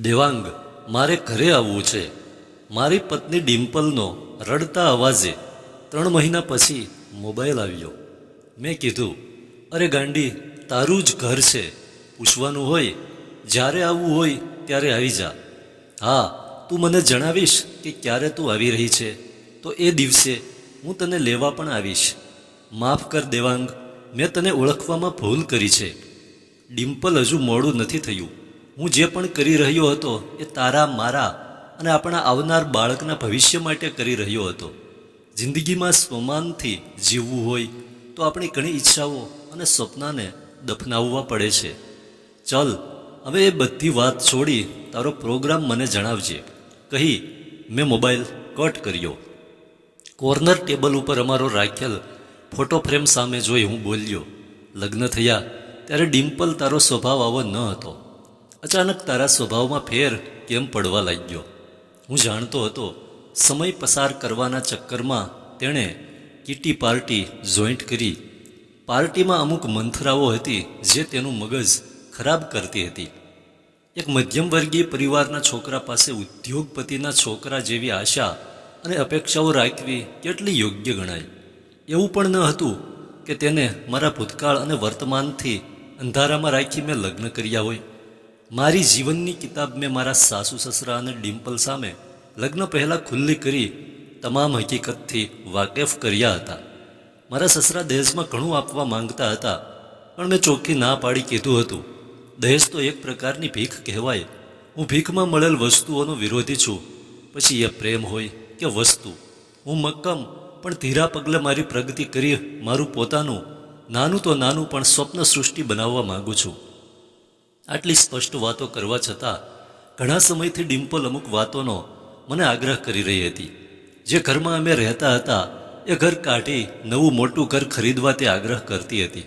દેવાંગ, મારે ઘરે આવવું છે. મારી પત્ની ડિમ્પલનો રડતા અવાજે ત્રણ મહિના પછી મોબાઈલ આવ્યો. મેં કીધું, અરે ગાંડી, તારું જ ઘર છે. પૂછવાનું હોય, જ્યારે આવવું હોય ત્યારે આવી જા. હા, તું મને જણાવીશ કે ક્યારે તું આવી રહી છે. તો એ દિવસે હું તને લેવા પણ આવીશ. માફ કર દેવાંગ, મેં તને ઓળખવામાં ભૂલ કરી છે. ડિમ્પલ હજુ મોડું નથી થયું. હું જે પણ કરી રહ્યો હતો એ તારા, મારા અને આપણા આવનાર બાળકના ભવિષ્ય માટે કરી રહ્યો હતો. જિંદગીમાં સ્વમાનથી જીવવું હોય તો આપણી ઘણી ઈચ્છાઓ અને સ્વપ્નાને દફનાવવા પડે છે. ચલ, હવે એ બધી વાત છોડી તારો પ્રોગ્રામ મને જણાવજે. કહી, મેં મોબાઈલ કટ કર્યો. કોર્નર ટેબલ ઉપર અમારો રાખેલ ફોટો ફ્રેમ સામે જોઈ હું બોલ્યો, લગ્ન થયા, ત્યારે ડિમ્પલ તારો સ્વભાવ આવો ન હતો. અચાનક તારા સ્વભાવમાં ફેર કેમ પડવા લાગ્યો? હું જાણતો હતો, સમય પસાર કરવાના ચક્કરમાં તેણે કીટી પાર્ટી જોઈન્ટ કરી. પાર્ટીમાં અમુક મંથરાઓ હતી જે તેનું મગજ ખરાબ કરતી હતી. એક મધ્યમવર્ગીય પરિવારના છોકરા પાસે ઉદ્યોગપતિના છોકરા જેવી આશા અને અપેક્ષાઓ રાખવી કેટલી યોગ્ય ગણાય. એવું પણ ન હતું કે તેને મારા ભૂતકાળ અને વર્તમાનથી અંધારામાં રાખી મેં લગ્ન કર્યા હોય. મારી જીવનની કિતાબ મેં મારા સાસુ, સસરા અને ડિમ્પલ સામે લગ્ન પહેલાં ખુલ્લી કરી તમામ હકીકતથી વાકેફ કર્યા હતા. મારા સસરા દહેજમાં ઘણું આપવા માંગતા હતા, પણ મેં ચોખ્ખી ના પાડી કીધું હતું. દહેજ તો એક પ્રકારની ભીખ કહેવાય. હું ભીખમાં મળેલ વસ્તુઓનો વિરોધી છું. પછી એ પ્રેમ હોય કે વસ્તુ. હું મક્કમ, પણ ધીરા પગલે મારી પ્રગતિ કરી મારું પોતાનું. નાનું તો નાનું, પણ સ્વપ્ન સૃષ્ટિ બનાવવા માગું છું. આટલી સ્પષ્ટ વાતો કરવા છતાં ઘણા સમયથી ડિમ્પલ અમુક વાતોનો મને આગ્રહ કરી રહી હતી. જે ઘરમાં અમે રહેતા હતા, એ ઘર કાઢી નવું મોટું ઘર ખરીદવા તે આગ્રહ કરતી હતી.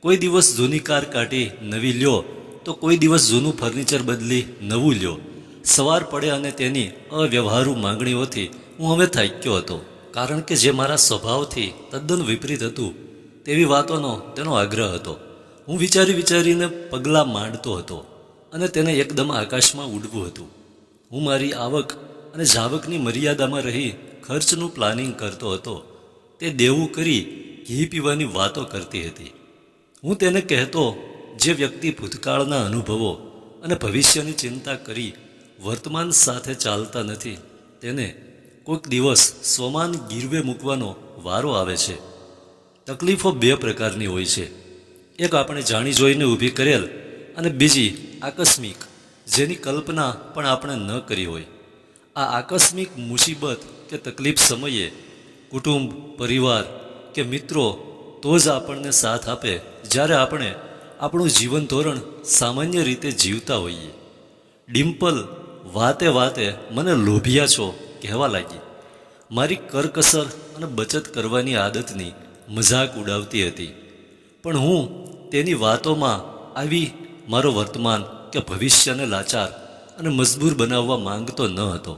કોઈ દિવસ જૂની કાર કાઢી નવી લ્યો, તો કોઈ દિવસ જૂનું ફર્નિચર બદલી નવું લ્યો. સવાર પડે અને તેની અવ્યવહારુ માંગણીઓથી હું હવે થાક્યો હતો. કારણ કે જે મારા સ્વભાવથી તદ્દન વિપરીત હતું, તેવી વાતોનો તેનો આગ્રહ હતો. હું વિચારી વિચારીને પગલાં માંડતો હતો અને તેને એકદમ આકાશમાં ઉડવું હતું. હું મારી આવક અને જાવકની મર્યાદામાં રહી ખર્ચનું પ્લાનિંગ કરતો હતો. તે દેવું કરી ઘી પીવાની વાતો કરતી હતી. હું તેને કહેતો, જે વ્યક્તિ ભૂતકાળના અનુભવો અને ભવિષ્યની ચિંતા કરી વર્તમાન સાથે ચાલતા નથી, તેને કોઈક દિવસ સ્વમાન ગીરવે મૂકવાનો વારો આવે છે. તકલીફો બે પ્રકારની હોય છે. એક આપણે જાણી જોઈને ઊભી કરેલ અને બીજી આકસ્મિક, જેની કલ્પના પણ આપણે ન કરી હોય. આ આકસ્મિક મુસીબત કે તકલીફ સમયે કુટુંબ, પરિવાર કે મિત્રો તો જ આપણને સાથ આપે જ્યારે આપણે આપણું જીવન ધોરણ સામાન્ય રીતે જીવતા હોઈએ. ડિમ્પલ, વાતે વાતે મને લોભિયા છો કહેવા લાગી. મારી કરકસર અને બચત કરવાની આદતની મજાક ઉડાવતી હતી. પણ હું તેની વાતોમાં આવી મારો વર્તમાન કે ભવિષ્યને લાચાર અને મજબૂર બનાવવા માંગતો ન હતો.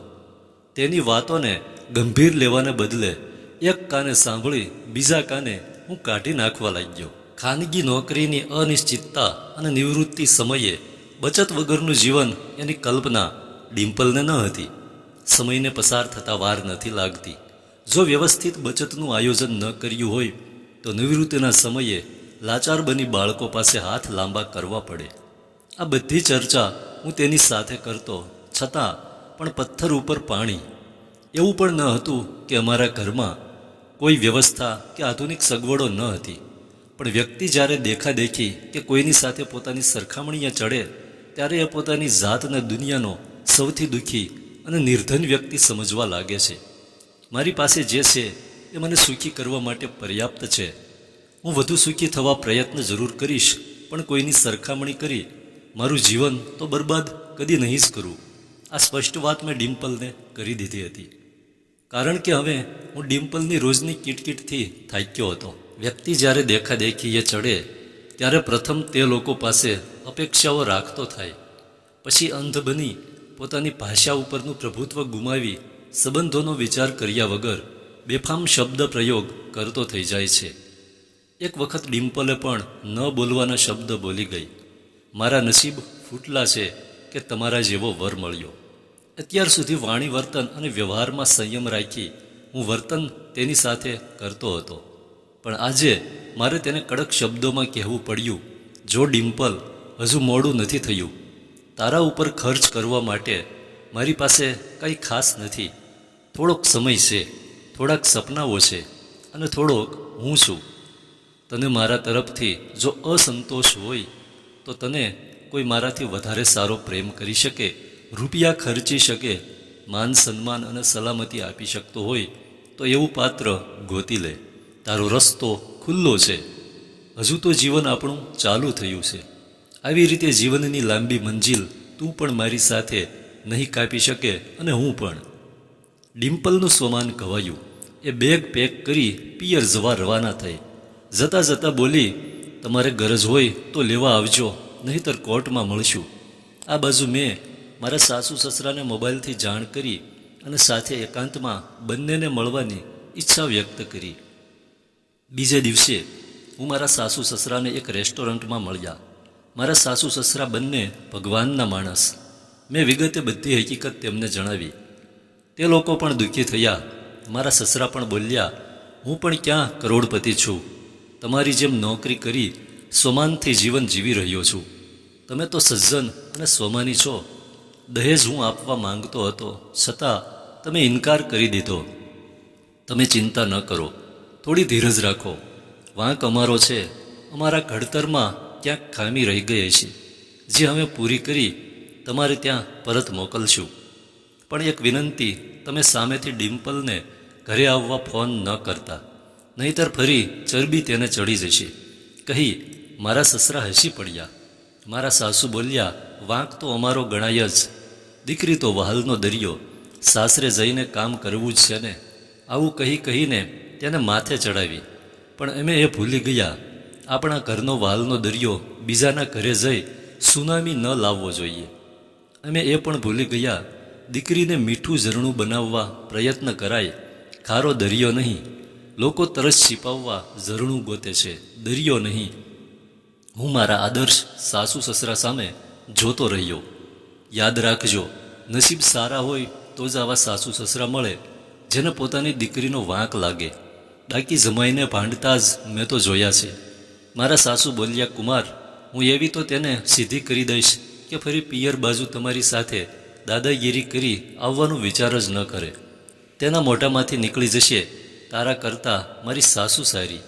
તેની વાતોને ગંભીર લેવાને બદલે એક કાને સાંભળી બીજા કાને હું કાઢી નાખવા લાગ્યો. ખાનગી નોકરીની અનિશ્ચિતતા અને નિવૃત્તિ સમયે બચત વગરનું જીવન એની કલ્પના ડિમ્પલને ન હતી. સમયને પસાર થતાં વાર નથી લાગતી. જો વ્યવસ્થિત બચતનું આયોજન ન કર્યું હોય તો નિવૃત્તિના સમયે લાચાર બની બાળકો પાસે હાથ લાંબા કરવા પડે. આ બધી ચર્ચા હું તેની સાથે કરતો, છતાં પણ પથ્થર ઉપર પાણી. એવું પણ ન હતું કે અમારા ઘરમાં કોઈ વ્યવસ્થા કે આધુનિક સગવડો ન હતી. પણ વ્યક્તિ જ્યારે દેખાદેખી કે કોઈની સાથે પોતાની સરખામણીએ ચડે, ત્યારે એ પોતાની જાતને દુનિયાનો સૌથી દુઃખી અને નિર્ધન વ્યક્તિ સમજવા લાગે છે. મારી પાસે જે છે એ મને સુખી કરવા માટે પર્યાપ્ત છે. હું વધુ સુખી થવા પ્રયત્ન જરૂર કરીશ, પણ કોઈની સરખામણી કરી, મારું જીવન તો બરબાદ કદી નહીં જ કરું. આ સ્પષ્ટ વાત મેં ડિમ્પલને કરી દીધી હતી. કારણ કે હવે હું ડિમ્પલની રોજની કિટકિટથી થાક્યો હતો. વ્યક્તિ જ્યારે દેખાદેખીએ ચડે, ત્યારે પ્રથમ તે લોકો પાસે અપેક્ષાઓ રાખતો થાય. પછી અંધ બની, પોતાની ભાષા ઉપરનું પ્રભુત્વ ગુમાવી, સંબંધોનો વિચાર કર્યા વગર બેફામ શબ્દ પ્રયોગ કરતો થઈ જાય છે. એક વખત ડિમ્પલે પણ ન બોલવાના શબ્દ બોલી ગઈ. મારા નસીબ ફૂટલા છે કે તમારા જેવો વર મળ્યો. અત્યાર સુધી વાણી વર્તન અને વ્યવહારમાં સંયમ રાખી હું વર્તન તેની સાથે કરતો હતો. પણ આજે મારે તેને કડક શબ્દોમાં કહેવું પડ્યું, જો ડિમ્પલ હજુ મોડું નથી થયું, તારા ઉપર ખર્ચ કરવા માટે મારી પાસે કંઈ ખાસ નથી. થોડોક સમય છે, થોડાક સપનાઓ છે અને થોડોક હું છું. તને મારા તરફથી જો અસંતોષ હોય, તો તને કોઈ મારાથી વધારે સારો પ્રેમ કરી શકે, રૂપિયા ખર્ચી શકે, માન સન્માન અને સલામતી આપી શકતો હોય, તો એવું પાત્ર ગોતી લે. તારો રસ્તો ખુલ્લો છે. હજુ તો જીવન આપણું ચાલુ થયું છે. આવી રીતે જીવનની લાંબી મંજિલ તું પણ મારી સાથે નહીં કાપી શકે અને હું પણ. ડિમ્પલનું સ્વમાન કવાયું એ બેગ પેક કરી પિયર જવા રવાના થઈ. જતાં જતાં બોલી, તમારે ગરજ હોય તો લેવા આવજો, નહીંતર કોર્ટમાં મળશું. આ બાજુ મેં મારા સાસુ સસરાને મોબાઈલથી જાણ કરી અને સાથે એકાંતમાં બંનેને મળવાની ઈચ્છા વ્યક્ત કરી. બીજે દિવસે હું મારા સાસુ સસરાને એક રેસ્ટોરન્ટમાં મળ્યા. મારા સાસુ સસરા બંને ભગવાનના માણસ. મેં વિગતે બધી હકીકત તેમને જણાવી. તે લોકો પણ દુઃખી થયા. મારા સસરા પણ બોલ્યા, હું પણ ક્યાં કરોડપતિ છું? તમારી જેમ નોકરી કરી સ્વમાનથી જીવન જીવી રહ્યો છું. તમે તો સજ્જન અને સ્વમાની છો. દહેજ હું આપવા માંગતો હતો, છતાં તમે ઇનકાર કરી દીધો. તમે ચિંતા ન કરો, થોડી ધીરજ રાખો. વાંક અમારો છે, અમારા ઘડતરમાં ક્યાંક ખામી રહી ગઈ છે જે અમે પૂરી કરી, તમારે ત્યાં પરત મોકલશું. પણ એક વિનંતી, તમે સામેથી ડિમ્પલને ઘરે આવવા ફોન ન કરતા. નહીતર ફરી ચરબી તેને ચડી જશે. કહી, મારા સસરા હસી પડ્યા. મારા સાસુ બોલ્યા, વાંક તો અમારો ગણાય જ. દીકરી તો વહાલનો દરિયો. સાસરે જઈને કામ કરવું જ છે ને. આવું કહી કહીને તેને માથે ચડાવી. પણ અમે એ ભૂલી ગયા. આપણા ઘરનો વહાલનો દરિયો બીજાના ઘરે જઈ સુનામી ન લાવવો જોઈએ. અમે એ પણ ભૂલી ગયા. દીકરીને મીઠું ઝરણું બનાવવા પ્રયત્ન કરાય. ખારો દરિયો નહીં. લોકો તરસ છીપાવવા ઝરણું ગોતે છે. દરિયો નહીં. હું મારા આદર્શ સાસુ સસરા સામે જોતો રહ્યો. યાદ રાખજો, નસીબ સારા હોય તો જ આવા સાસુ સસરા મળે, જેને પોતાની દીકરીનો વાંક લાગે. બાકી જમાઈને ભાંડતા જ મેં તો જોયા છે. મારા સાસુ બોલ્યા, કુમાર, હું એવી તો તેને સીધી કરી દઈશ કે ફરી પિયર બાજુ તમારી સાથે દાદાગીરી કરી આવવાનો વિચાર જ ન કરે. તેના મોઢામાંથી નીકળી જશે તારા કરતાં મારી સાસુ સારી.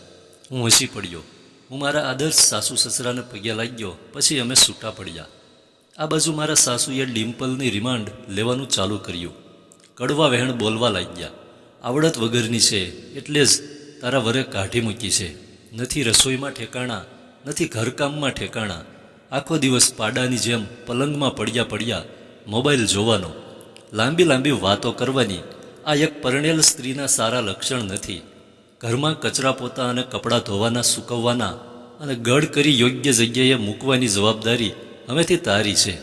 હું હસી પડ્યો. હું મારા આદર્શ સાસુ સસરાને પગ્યા લાગ્યો. પછી અમે છૂટા પડ્યા. આ બાજુ મારા સાસુએ ડિમ્પલની રિમાન્ડ લેવાનું ચાલુ કર્યું. કડવા વહેણ બોલવા લાગ્યા. આવડત વગરની છે, એટલે જ તારા વરે કાઢી મૂકી છે. નથી રસોઈમાં ઠેકાણા, નથી ઘરકામમાં ઠેકાણા. આખો દિવસ પાડાની જેમ પલંગમાં પડ્યા પડ્યા મોબાઈલ જોવાનો. લાંબી લાંબી વાતો કરવાની આ એક પરણેલ સ્ત્રીના સારા લક્ષણ નથી. ઘરમાં કચરા પોતા અને કપડાં ધોવાના, સૂકવવાના અને ગઢ કરી યોગ્ય જગ્યાએ મૂકવાની જવાબદારી હવેથી તારી છે.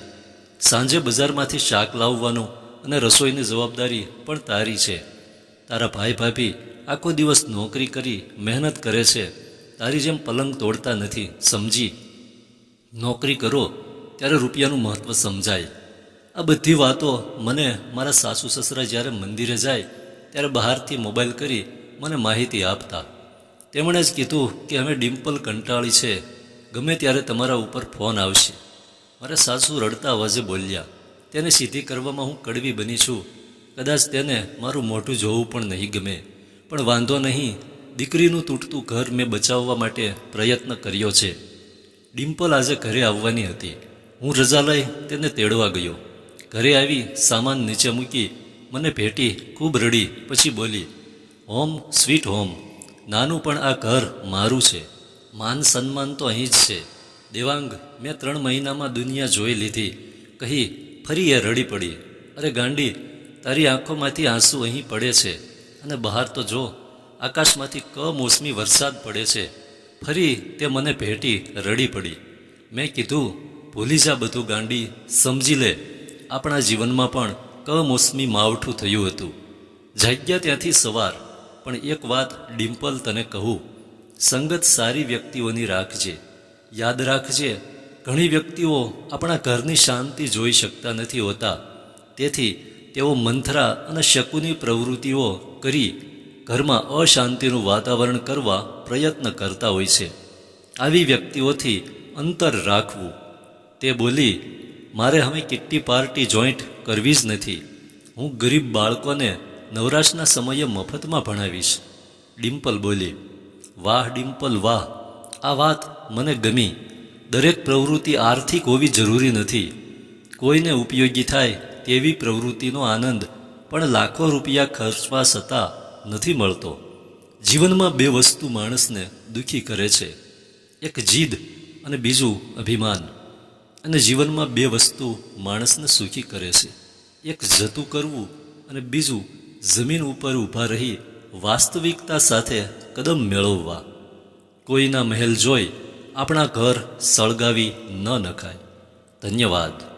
સાંજે બજારમાંથી શાક લાવવાનું અને રસોઈની જવાબદારી પણ તારી છે. તારા ભાઈ ભાભી આખો દિવસ નોકરી કરી મહેનત કરે છે. તારી જેમ પલંગ તોડતા નથી, સમજી. નોકરી કરો, ત્યારે રૂપિયાનું મહત્ત્વ સમજાય. આ બધી વાતો મને મારા સાસુ સસરા જ્યારે મંદિરે જાય, ત્યારે બહારથી મોબાઈલ કરી મને માહિતી આપતા. તેમણે જ કીધું કે અમે ડિમ્પલ કંટાળી છે, ગમે ત્યારે તમારા ઉપર ફોન આવશે. મારા સાસુ રડતા અવાજે બોલ્યા, તેને સીધી કરવામાં હું કડવી બની છું. કદાચ તેને મારું મોઢું જોવું પણ નહીં ગમે. પણ વાંધો નહીં, દીકરીનું તૂટતું ઘર મેં બચાવવા માટે પ્રયત્ન કર્યો છે. ડિમ્પલ આજે ઘરે આવવાની હતી. હું રજા લઈ તેને તેડવા ગયો. ઘરે આવી સામાન નીચે મૂકી મને ભેટી ખૂબ રડી, પછી બોલી હોમ સ્વીટ હોમ, નાનું પણ આ ઘર મારું છે. માન સન્માન તો અહીં જ છે. દેવાંગ, મેં ત્રણ મહિનામાં દુનિયા જોઈ લીધી. કહી, ફરી એ રડી પડી. અરે ગાંડી, તારી આંખોમાંથી આંસુ અહીં પડે છે. અને બહાર તો જો, આકાશમાંથી કમોસમી વરસાદ પડે છે. ફરી તે મને ભેટી રડી પડી. મેં કીધું, ભૂલી જા બધું ગાંડી, સમજી લે. આપણા જીવનમાં પણ કમોસમી માવઠું થયું હતું. જાગ્યા ત્યાંથી સવાર, પણ એક વાત ડિમ્પલ તને કહું, સંગત સારી વ્યક્તિઓની રાખજે. યાદ રાખજે, ઘણી વ્યક્તિઓ આપણા ઘરની શાંતિ જોઈ શકતા નથી હોતા. તેથી તેઓ મંથરા અને શકુની પ્રવૃત્તિઓ કરી ઘરમાં અશાંતિનું વાતાવરણ કરવા પ્રયત્ન કરતા હોય છે. આવી વ્યક્તિઓથી અંતર રાખવું. તે બોલી મારે હવે કિટ્ટી પાર્ટી જોઈન્ટ કરવી જ નથી. હું ગરીબ બાળકોને નવરાશના સમયે મફતમાં ભણાવીશ. ડિમ્પલ બોલી, વાહ ડિમ્પલ, વાહ. આ વાત મને ગમી. દરેક પ્રવૃત્તિ આર્થિક હોવી જરૂરી નથી. કોઈને ઉપયોગી થાય તેવી પ્રવૃત્તિનો આનંદ પણ લાખો રૂપિયા ખર્ચવા છતાં નથી મળતો. જીવનમાં બે વસ્તુ માણસને દુઃખી કરે છે. એક જીદ અને બીજું અભિમાન. અને જીવનમાં બે વસ્તુ માણસને સુખી કરે છે. એક જતું કરવું અને બીજું જમીન ઉપર ઊભા રહી વાસ્તવિકતા સાથે કદમ મેળવવા. કોઈના મહેલ જોઈ આપણા ઘર સળગાવી ન નખાય. ધન્યવાદ.